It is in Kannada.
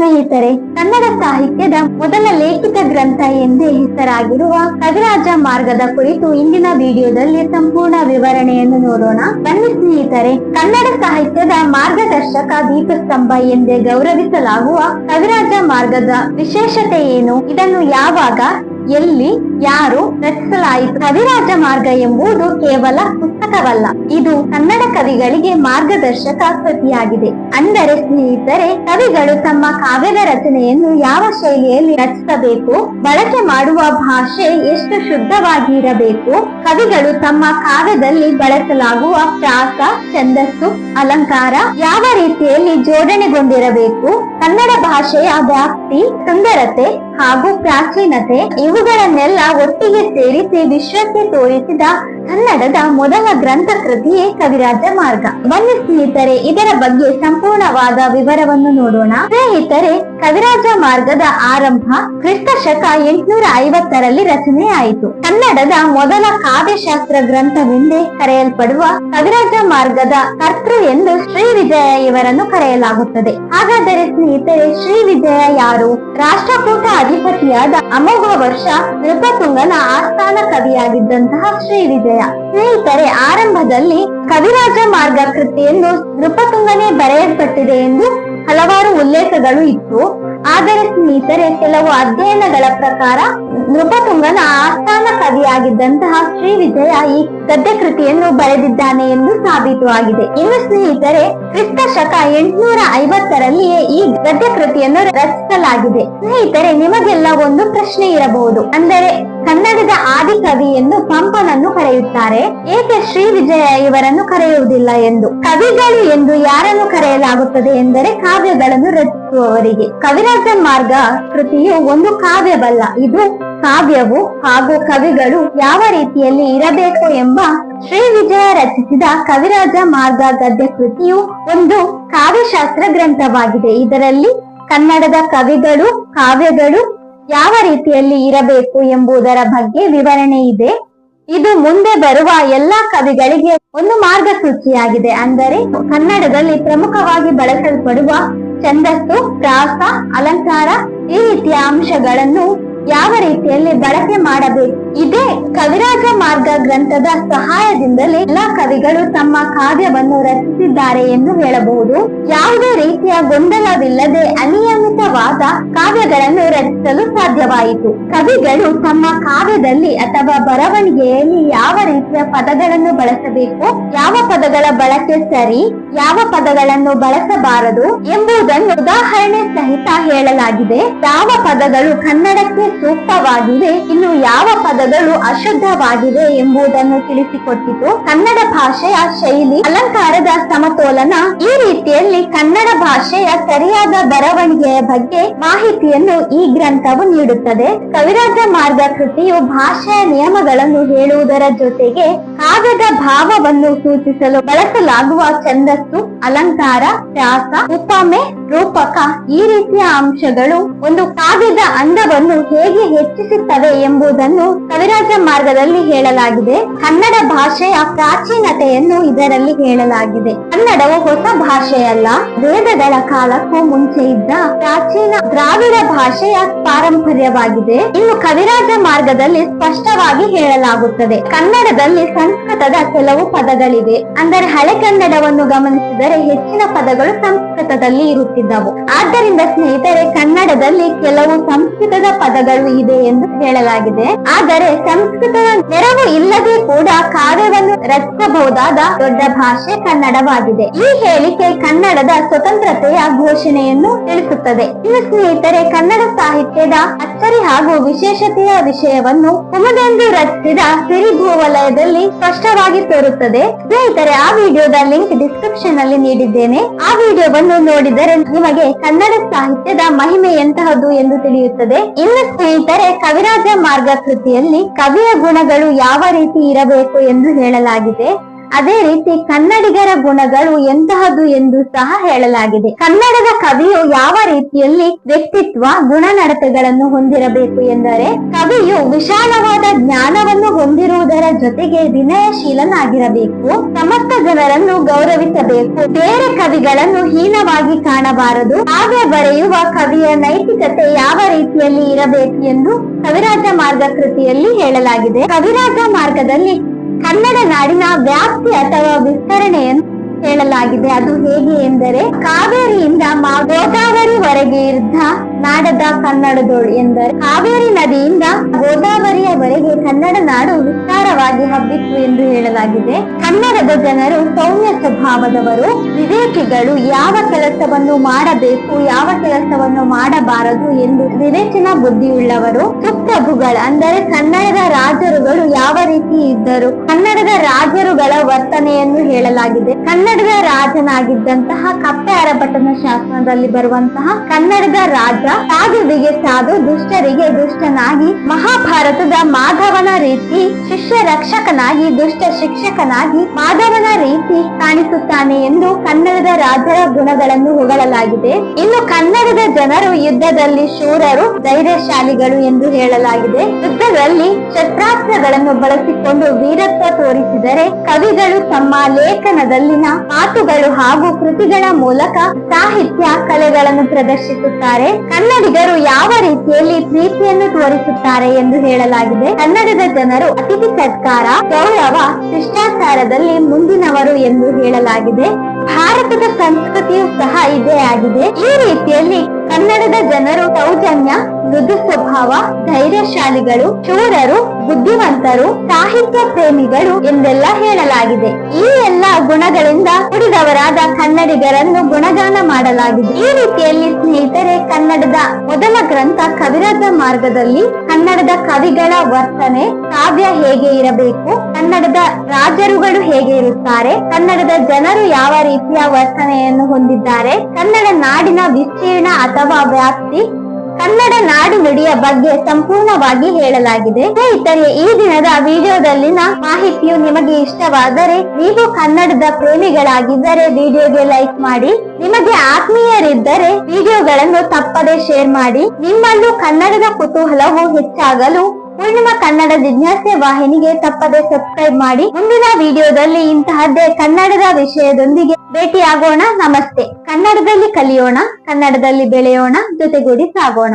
ಸ್ನೇಹಿತರೆ, ಕನ್ನಡ ಸಾಹಿತ್ಯದ ಮೊದಲ ಲೇಖಿತ ಗ್ರಂಥ ಎಂದೇ ಹೆಸರಾಗಿರುವ ಕವಿರಾಜ ಮಾರ್ಗದ ಕುರಿತು ಇಂದಿನ ವಿಡಿಯೋದಲ್ಲಿ ಸಂಪೂರ್ಣ ವಿವರಣೆಯನ್ನು ನೋಡೋಣ. ಬನ್ನಿ ಸ್ನೇಹಿತರೆ, ಕನ್ನಡ ಸಾಹಿತ್ಯದ ಮಾರ್ಗದರ್ಶಕ ದೀಪಸ್ತಂಭ ಎಂದೇ ಗೌರವಿಸಲಾಗುವ ಕವಿರಾಜ ಮಾರ್ಗದ ವಿಶೇಷತೆ ಏನು? ಇದನ್ನು ಯಾವಾಗ, ಎಲ್ಲಿ ಯಾರು ರಚಿಸಲಾಯಿತು ಕವಿರಾಜ ಮಾರ್ಗ ಎಂಬುದು ಕೇವಲ ಪುಸ್ತಕವಲ್ಲ. ಇದು ಕನ್ನಡ ಕವಿಗಳಿಗೆ ಮಾರ್ಗದರ್ಶಕ ಕೃತಿಯಾಗಿದೆ. ಅಂದರೆ ಸ್ನೇಹಿತರೆ, ಕವಿಗಳು ತಮ್ಮ ಕಾವ್ಯದ ರಚನೆಯನ್ನು ಯಾವ ಶೈಲಿಯಲ್ಲಿ ರಚಿಸಬೇಕು, ಬಳಕೆ ಮಾಡುವ ಭಾಷೆ ಎಷ್ಟು ಶುದ್ಧವಾಗಿ ಇರಬೇಕು ಕವಿಗಳು ತಮ್ಮ ಕಾವ್ಯದಲ್ಲಿ ಬಳಸಲಾಗುವ ಪ್ರಾಸ, ಛಂದಸ್ಸು, ಅಲಂಕಾರ ಯಾವ ರೀತಿಯಲ್ಲಿ ಜೋಡಣೆಗೊಂಡಿರಬೇಕು, ಕನ್ನಡ ಭಾಷೆಯ ವ್ಯಾಪ್ತಿ, ಸುಂದರತೆ ಹಾಗೂ ಪ್ರಾಚೀನತೆ ಇವುಗಳನ್ನೆಲ್ಲ ಒಟ್ಟಿಗೆ ಸೇರಿಸಿ ವಿಶ್ವಕ್ಕೆ ತೋರಿಸಿದ ಕನ್ನಡದ ಮೊದಲ ಗ್ರಂಥ ಕೃತಿಯೇ ಕವಿರಾಜ ಮಾರ್ಗ. ಬನ್ನಿ ಸ್ನೇಹಿತರೆ, ಇದರ ಬಗ್ಗೆ ಸಂಪೂರ್ಣವಾದ ವಿವರವನ್ನು ನೋಡೋಣ. ಸ್ನೇಹಿತರೆ, ಕವಿರಾಜ ಮಾರ್ಗದ ಆರಂಭ ಕ್ರಿಸ್ತ ಶಕ ಎಂಟುನೂರ ಐವತ್ತರಲ್ಲಿ ರಚನೆಯಾಯಿತು. ಕನ್ನಡದ ಮೊದಲ ಕಾವ್ಯಶಾಸ್ತ್ರ ಗ್ರಂಥವೆಂದೇ ಕರೆಯಲ್ಪಡುವ ಕವಿರಾಜ ಮಾರ್ಗದ ಕರ್ತೃ ಎಂದು ಶ್ರೀ ವಿಜಯ ಇವರನ್ನು ಕರೆಯಲಾಗುತ್ತದೆ. ಹಾಗಾದರೆ ಸ್ನೇಹಿತರೆ, ಶ್ರೀ ವಿಜಯ ಯಾರು? ರಾಷ್ಟ್ರಕೂಟ ಅಧಿಪತಿಯಾದ ಅಮೋಘ ವರ್ಷ ನೃಪತುಂಗನ ಆಸ್ಥಾನ ಕವಿಯಾಗಿದ್ದಂತಹ ಶ್ರೀ ವಿಜಯ. ಸ್ನೇಹಿತರೆ, ಆರಂಭದಲ್ಲಿ ಕವಿರಾಜ ಮಾರ್ಗ ಕೃತಿಯನ್ನು ನೃಪತುಂಗನೆ ಬರೆಯಲ್ಪಟ್ಟಿದೆ ಎಂದು ಹಲವಾರು ಉಲ್ಲೇಖಗಳು ಇತ್ತು. ಆದರೆ ಸ್ನೇಹಿತರೆ, ಕೆಲವು ಅಧ್ಯಯನಗಳ ಪ್ರಕಾರ ನೃಪತುಂಗನ ಆಸ್ಥಾನ ಕವಿಯಾಗಿದ್ದಂತಹ ಶ್ರೀ ವಿಜಯ ಈ ಗದ್ಯ ಕೃತಿಯನ್ನು ಬರೆದಿದ್ದಾನೆ ಎಂದು ಸಾಬೀತು ಆಗಿದೆ ಇನ್ನು ಸ್ನೇಹಿತರೆ ಕ್ರಿಸ್ತ ಶಕ ಎಂಟುನೂರ ಐವತ್ತರಲ್ಲಿಯೇ ಈ ಗದ್ಯ ಕೃತಿಯನ್ನು ರಚಿಸಲಾಗಿದೆ. ಸ್ನೇಹಿತರೆ, ನಿಮಗೆಲ್ಲ ಒಂದು ಪ್ರಶ್ನೆ ಇರಬಹುದು. ಅಂದರೆ, ಕನ್ನಡದ ಆದಿ ಕವಿ ಎಂದು ಪಂಪನನ್ನು ಕರೆಯುತ್ತಾರೆ. ಏಕೆ ಶ್ರೀ ವಿಜಯ ಇವರನ್ನು ಕರೆಯುವುದಿಲ್ಲ ಎಂದು? ಕವಿಗಳು ಎಂದು ಯಾರನ್ನು ಕರೆಯಲಾಗುತ್ತದೆ ಎಂದರೆ ಕಾವ್ಯಗಳನ್ನು ರಚಿಸುವವರಿಗೆ. ಕವಿರಾಜ ಮಾರ್ಗ ಕೃತಿಯು ಒಂದು ಕಾವ್ಯವಲ್ಲ, ಇದು ಕಾವ್ಯವು ಹಾಗೂ ಕವಿಗಳು ಯಾವ ರೀತಿಯಲ್ಲಿ ಇರಬೇಕು ಎಂಬ ಶ್ರೀ ವಿಜಯ ರಚಿಸಿದ ಕವಿರಾಜ ಮಾರ್ಗ ಗದ್ಯ ಕೃತಿಯು ಒಂದು ಕಾವ್ಯಶಾಸ್ತ್ರ ಗ್ರಂಥವಾಗಿದೆ. ಇದರಲ್ಲಿ ಕನ್ನಡದ ಕವಿಗಳು, ಕಾವ್ಯಗಳು ಯಾವ ರೀತಿಯಲ್ಲಿ ಇರಬೇಕು ಎಂಬುದರ ಬಗ್ಗೆ ವಿವರಣೆ ಇದೆ. ಇದು ಮುಂದೆ ಬರುವ ಎಲ್ಲಾ ಕವಿಗಳಿಗೆ ಒಂದು ಮಾರ್ಗಸೂಚಿಯಾಗಿದೆ. ಅಂದರೆ ಕನ್ನಡದಲ್ಲಿ ಪ್ರಮುಖವಾಗಿ ಬಳಸಲ್ಪಡುವ ಛಂದಸ್ಸು, ಪ್ರಾಸ, ಅಲಂಕಾರ ಈ ರೀತಿಯ ಅಂಶಗಳನ್ನು ಯಾವ ರೀತಿಯಲ್ಲಿ ಬಳಕೆ ಮಾಡಬೇಕು? ಇದೇ ಕವಿರಾಜ ಮಾರ್ಗ ಗ್ರಂಥದ ಸಹಾಯದಿಂದಲೇ ಎಲ್ಲಾ ಕವಿಗಳು ತಮ್ಮ ಕಾವ್ಯವನ್ನು ರಚಿಸಿದ್ದಾರೆ ಎಂದು ಹೇಳಬಹುದು. ಯಾವುದೇ ರೀತಿಯ ಗೊಂದಲವಿಲ್ಲದೆ ಅನಿಯಮಿತವಾದ ಕಾವ್ಯಗಳನ್ನು ರಚಿಸಲು ಸಾಧ್ಯವಾಯಿತು. ಕವಿಗಳು ತಮ್ಮ ಕಾವ್ಯದಲ್ಲಿ ಅಥವಾ ಬರವಣಿಗೆಯಲ್ಲಿ ಯಾವ ರೀತಿಯ ಪದಗಳನ್ನು ಬಳಸಬೇಕು, ಯಾವ ಪದಗಳ ಬಳಕೆ ಸರಿ, ಯಾವ ಪದಗಳನ್ನು ಬಳಸಬಾರದು ಎಂಬುದನ್ನು ಉದಾಹರಣೆ ಸಹಿತ ಹೇಳಲಾಗಿದೆ. ಯಾವ ಪದಗಳು ಕನ್ನಡಕ್ಕೆ ಸೂಕ್ತವಾಗಿವೆ, ಇನ್ನು ಯಾವ ಪದಗಳು ಅಶುದ್ಧವಾಗಿವೆ ಎಂಬುದನ್ನು ತಿಳಿಸಿಕೊಟ್ಟಿತು. ಕನ್ನಡ ಭಾಷೆಯ ಶೈಲಿ, ಅಲಂಕಾರದ ಸಮತೋಲನ, ಈ ರೀತಿಯಲ್ಲಿ ಕನ್ನಡ ಭಾಷೆಯ ಸರಿಯಾದ ಬರವಣಿಗೆಯ ಬಗ್ಗೆ ಮಾಹಿತಿಯನ್ನು ಈ ಗ್ರಂಥವು ನೀಡುತ್ತದೆ. ಕವಿರಾಜ ಮಾರ್ಗ ಕೃತಿಯು ಭಾಷೆಯ ನಿಯಮಗಳನ್ನು ಹೇಳುವುದರ ಜೊತೆಗೆ ಕಾವ್ಯದ ಭಾವವನ್ನು ಸೂಚಿಸಲು ಬಳಸಲಾಗುವ ಛಂದಸ್ಸು, ಅಲಂಕಾರ ತ್ಯಾಸ ಉಪಮೆ, ರೂಪಕ ಈ ರೀತಿಯ ಅಂಶಗಳು ಒಂದು ಕಾವ್ಯದ ಅಂದವನ್ನು ಹೇಗೆ ಹೆಚ್ಚಿಸುತ್ತವೆ ಎಂಬುದನ್ನು ಕವಿರಾಜ ಮಾರ್ಗದಲ್ಲಿ ಹೇಳಲಾಗಿದೆ. ಕನ್ನಡ ಭಾಷೆಯ ಪ್ರಾಚೀನತೆಯನ್ನು ಇದರಲ್ಲಿ ಹೇಳಲಾಗಿದೆ. ಕನ್ನಡವು ಹೊಸ ಭಾಷೆಯಲ್ಲ. ವೇದಗಳ ಕಾಲಕ್ಕೂ ಮುಂಚೆ ಇದ್ದ ಪ್ರಾಚೀನ ದ್ರಾವಿಡ ಭಾಷೆಯ ಪಾರಂಪರ್ಯವಾಗಿದೆ. ಇನ್ನು ಕವಿರಾಜ ಮಾರ್ಗದಲ್ಲಿ ಸ್ಪಷ್ಟವಾಗಿ ಹೇಳಲಾಗುತ್ತದೆ. ಕನ್ನಡದಲ್ಲಿ ಸಂಸ್ಕೃತದ ಕೆಲವು ಪದಗಳಿವೆ. ಅಂದರೆ ಹಳೆ ಕನ್ನಡವನ್ನು ಗಮನಿಸಿದರೆ ಹೆಚ್ಚಿನ ಪದಗಳು ಸಂಸ್ಕೃತದಲ್ಲಿ ಇರುತ್ತಿದ್ದವು. ಆದ್ದರಿಂದ ಸ್ನೇಹಿತರೆ, ಕನ್ನಡದಲ್ಲಿ ಕೆಲವು ಸಂಸ್ಕೃತದ ಪದಗಳು ಇದೆ ಎಂದು ಹೇಳಲಾಗಿದೆ. ಆದರೆ ಸಂಸ್ಕೃತದ ನೆರವು ಇಲ್ಲದೆ ಕೂಡ ಕಾವ್ಯವನ್ನು ರಚಿಸಬಹುದಾದ ದೊಡ್ಡ ಭಾಷೆ ಕನ್ನಡವಾಗಿದೆ. ಈ ಹೇಳಿಕೆ ಕನ್ನಡದ ಸ್ವತಂತ್ರತೆಯ ಘೋಷಣೆಯನ್ನು ತಿಳಿಸುತ್ತದೆ. ಇನ್ನು ಸ್ನೇಹಿತರೆ, ಕನ್ನಡ ಸಾಹಿತ್ಯದ ಅಚ್ಚರಿ ಹಾಗೂ ವಿಶೇಷತೆಯ ವಿಷಯವನ್ನು ಕುಮದೆಂದು ರಚಿಸಿದ ಸಿರಿಭೂವಲಯದಲ್ಲಿ ಸ್ಪಷ್ಟವಾಗಿ ತೋರುತ್ತದೆ. ಸ್ನೇಹಿತರೆ, ಆ ವಿಡಿಯೋದ ಲಿಂಕ್ ಡಿಸ್ಕ್ರಿಪ್ಷನ್ ಅಲ್ಲಿ ನೀಡಿದ್ದೇನೆ. ಆ ವಿಡಿಯೋವನ್ನು ನೋಡಿದರೆ ನಿಮಗೆ ಕನ್ನಡ ಸಾಹಿತ್ಯದ ಮಹಿಮೆ ಎಂತಹದ್ದು ಎಂದು ತಿಳಿಯುತ್ತದೆ. ಇನ್ನು ಸ್ನೇಹಿತರೆ, ಕವಿರಾಜ ಮಾರ್ಗ ಕೃತಿಯಲ್ಲಿ ಕವಿಯ ಗುಣಗಳು ಯಾವ ರೀತಿ ಇರಬೇಕು ಎಂದು ಹೇಳಲಾಗಿದೆ. ಅದೇ ರೀತಿ ಕನ್ನಡಿಗರ ಗುಣಗಳು ಎಂತಹದು ಎಂದು ಸಹ ಹೇಳಲಾಗಿದೆ. ಕನ್ನಡದ ಕವಿಯು ಯಾವ ರೀತಿಯಲ್ಲಿ ವ್ಯಕ್ತಿತ್ವ, ಗುಣನಡತೆಗಳನ್ನು ಹೊಂದಿರಬೇಕು ಎಂದರೆ, ಕವಿಯು ವಿಶಾಲವಾದ ಜ್ಞಾನವನ್ನು ಹೊಂದಿರುವುದರ ಜೊತೆಗೆ ವಿನಯಶೀಲನಾಗಿರಬೇಕು ಸಮಸ್ತ ಜನರನ್ನು ಗೌರವಿಸಬೇಕು, ಬೇರೆ ಕವಿಗಳನ್ನು ಹೀನವಾಗಿ ಕಾಣಬಾರದು, ಹಾಗೆ ಬರೆಯುವ ಕವಿಯ ನೈತಿಕತೆ ಯಾವ ರೀತಿಯಲ್ಲಿ ಇರಬೇಕು ಎಂದು ಕವಿರಾಜ ಮಾರ್ಗ ಕೃತಿಯಲ್ಲಿ ಹೇಳಲಾಗಿದೆ. ಕವಿರಾಜ ಮಾರ್ಗದಲ್ಲಿ ಕನ್ನಡ ನಾಡಿನ ವ್ಯಾಪ್ತಿ ಅಥವಾ ವಿಸ್ತರಣೆಯನ್ನು ಹೇಳಲಾಗಿದೆ. ಅದು ಹೇಗೆ ಎಂದರೆ ಕಾವೇರಿಯಿಂದ ಮಾ ಗೋದಾವರಿವರೆಗೆ ಇದ್ದ ನಾಡದ ಕನ್ನಡದೋಳು ಎಂದರೆ ಕಾವೇರಿ ನದಿಯಿಂದ ಗೋದಾವರಿಯವರೆಗೆ ಕನ್ನಡ ನಾಡು ವಿಸ್ತಾರವಾಗಿ ಹಬ್ಬಿತ್ತು ಎಂದು ಹೇಳಲಾಗಿದೆ. ಕನ್ನಡದ ಜನರು ಸೌಮ್ಯ ಸ್ವಭಾವದವರು. ವಿವೇಕಿಗಳು ಯಾವ ಕೆಲಸವನ್ನು ಮಾಡಬೇಕು, ಯಾವ ಕೆಲಸವನ್ನು ಮಾಡಬಾರದು ಎಂದು ವಿವೇಚನ ಬುದ್ಧಿಯುಳ್ಳವರು. ಸುಪ್ರಭುಗಳು ಅಂದರೆ ಕನ್ನಡದ ರಾಜರುಗಳು ಯಾವ ರೀತಿ ಇದ್ದರು? ಕನ್ನಡದ ರಾಜರುಗಳ ವರ್ತನೆಯನ್ನು ಹೇಳಲಾಗಿದೆ. ಕನ್ನಡದ ರಾಜನಾಗಿದ್ದಂತಹ ಕಪ್ಪೆ ಅರಭಟನ ಶಾಸನದಲ್ಲಿ ಬರುವಂತಹ ಕನ್ನಡದ ರಾಜ ಸಾಧುವಿಗೆ ಸಾಧು ದುಷ್ಟರಿಗೆ ದುಷ್ಟನಾಗಿ, ಮಹಾಭಾರತದ ಮಾಧವನ ರೀತಿ ಶಿಷ್ಯ ರಕ್ಷಕನಾಗಿ ದುಷ್ಟ ಶಿಕ್ಷಕನಾಗಿ ಮಾಧವನ ರೀತಿ ಕಾಣಿಸುತ್ತಾನೆ ಎಂದು ಕನ್ನಡದ ರಾಜರ ಗುಣಗಳನ್ನು ಹೊಗಳಲಾಗಿದೆ. ಇನ್ನು ಕನ್ನಡದ ಜನರು ಯುದ್ಧದಲ್ಲಿ ಶೂರರು, ಧೈರ್ಯಶಾಲಿಗಳು ಎಂದು ಹೇಳಲಾಗಿದೆ. ಯುದ್ಧದಲ್ಲಿ ಶಸ್ತ್ರಾಸ್ತ್ರಗಳನ್ನು ಬಳಸಿಕೊಂಡು ವೀರತ್ವ ತೋರಿಸಿದರೆ ಕವಿಗಳು ತಮ್ಮ ಲೇಖನದಲ್ಲಿನ ಮಾತುಗಳು ಹಾಗೂ ಕೃತಿಗಳ ಮೂಲಕ ಸಾಹಿತ್ಯ, ಕಲೆಗಳನ್ನು ಪ್ರದರ್ಶಿಸುತ್ತಾರೆ. ಕನ್ನಡಿಗರು ಯಾವ ರೀತಿಯಲ್ಲಿ ಪ್ರೀತಿಯನ್ನು ತೋರಿಸುತ್ತಾರೆ ಎಂದು ಹೇಳಲಾಗಿದೆ. ಕನ್ನಡದ ಜನರು ಅತಿಥಿ ಸತ್ಕಾರ, ಗೌರವ, ಶಿಷ್ಟಾಚಾರದಲ್ಲಿ ಮುಂದಿನವರು ಎಂದು ಹೇಳಲಾಗಿದೆ. ಭಾರತದ ಸಂಸ್ಕೃತಿಯು ಸಹ ಇದೇ ಆಗಿದೆ. ಈ ರೀತಿಯಲ್ಲಿ ಕನ್ನಡದ ಜನರು ಸೌಜನ್ಯ, ಮೃದು ಸ್ವಭಾವ, ಧೈರ್ಯಶಾಲಿಗಳು ಶೂರರು ಬುದ್ಧಿವಂತರು, ಸಾಹಿತ್ಯ ಪ್ರೇಮಿಗಳು ಎಂದೆಲ್ಲ ಹೇಳಲಾಗಿದೆ. ಈ ಎಲ್ಲ ಗುಣಗಳಿಂದ ಹುಡಿದವರಾದ ಕನ್ನಡಿಗರನ್ನು ಗುಣಗಾನ ಮಾಡಲಾಗಿದೆ. ಈ ರೀತಿಯಲ್ಲಿ ಸ್ನೇಹಿತರೆ, ಕನ್ನಡದ ಮೊದಲ ಗ್ರಂಥ ಕವಿರಾಜ ಮಾರ್ಗದಲ್ಲಿ ಕನ್ನಡದ ಕವಿಗಳ ವರ್ತನೆ ಕಾವ್ಯ ಹೇಗೆ ಇರಬೇಕು, ಕನ್ನಡದ ರಾಜರುಗಳು ಹೇಗೆ ಇರುತ್ತಾರೆ, ಕನ್ನಡದ ಜನರು ಯಾವ ರೀತಿಯ ವರ್ತನೆಯನ್ನು ಹೊಂದಿದ್ದಾರೆ, ಕನ್ನಡ ನಾಡಿನ ವಿಸ್ತೀರ್ಣ ಅಥವಾ ವ್ಯಾಪ್ತಿ ಕನ್ನಡ ನಾಡು ನುಡಿಯ ಬಗ್ಗೆ ಸಂಪೂರ್ಣವಾಗಿ ಹೇಳಲಾಗಿದೆ. ಸ್ನೇಹಿತರೆ, ಈ ದಿನದ ವಿಡಿಯೋದಲ್ಲಿನ ಮಾಹಿತಿಯು ನಿಮಗೆ ಇಷ್ಟವಾದರೆ ನೀವು ಕನ್ನಡದ ಪ್ರೇಮಿಗಳಾಗಿದ್ದರೆ ವಿಡಿಯೋಗೆ ಲೈಕ್ ಮಾಡಿ, ನಿಮಗೆ ಆತ್ಮೀಯರಿದ್ದರೆ ವಿಡಿಯೋಗಳನ್ನು ತಪ್ಪದೆ ಶೇರ್ ಮಾಡಿ, ನಿಮ್ಮಲ್ಲೂ ಕನ್ನಡದ ಕುತೂಹಲವು ಹೆಚ್ಚಾಗಲು ಪೂರ್ಣಿಮಾ ಕನ್ನಡ ಜಿಜ್ಞಾಸೆ ವಾಹಿನಿಗೆ ತಪ್ಪದೆ ಸಬ್ಸ್ಕ್ರೈಬ್ ಮಾಡಿ. ಮುಂದಿನ ವಿಡಿಯೋದಲ್ಲಿ ಇಂತಹದ್ದೇ ಕನ್ನಡದ ವಿಷಯದೊಂದಿಗೆ ಭೇಟಿಯಾಗೋಣ. ನಮಸ್ತೆ. ಕನ್ನಡದಲ್ಲಿ ಕಲಿಯೋಣ, ಕನ್ನಡದಲ್ಲಿ ಬೆಳೆಯೋಣ, ಜೊತೆಗೂಡಿ ಸಾಗೋಣ.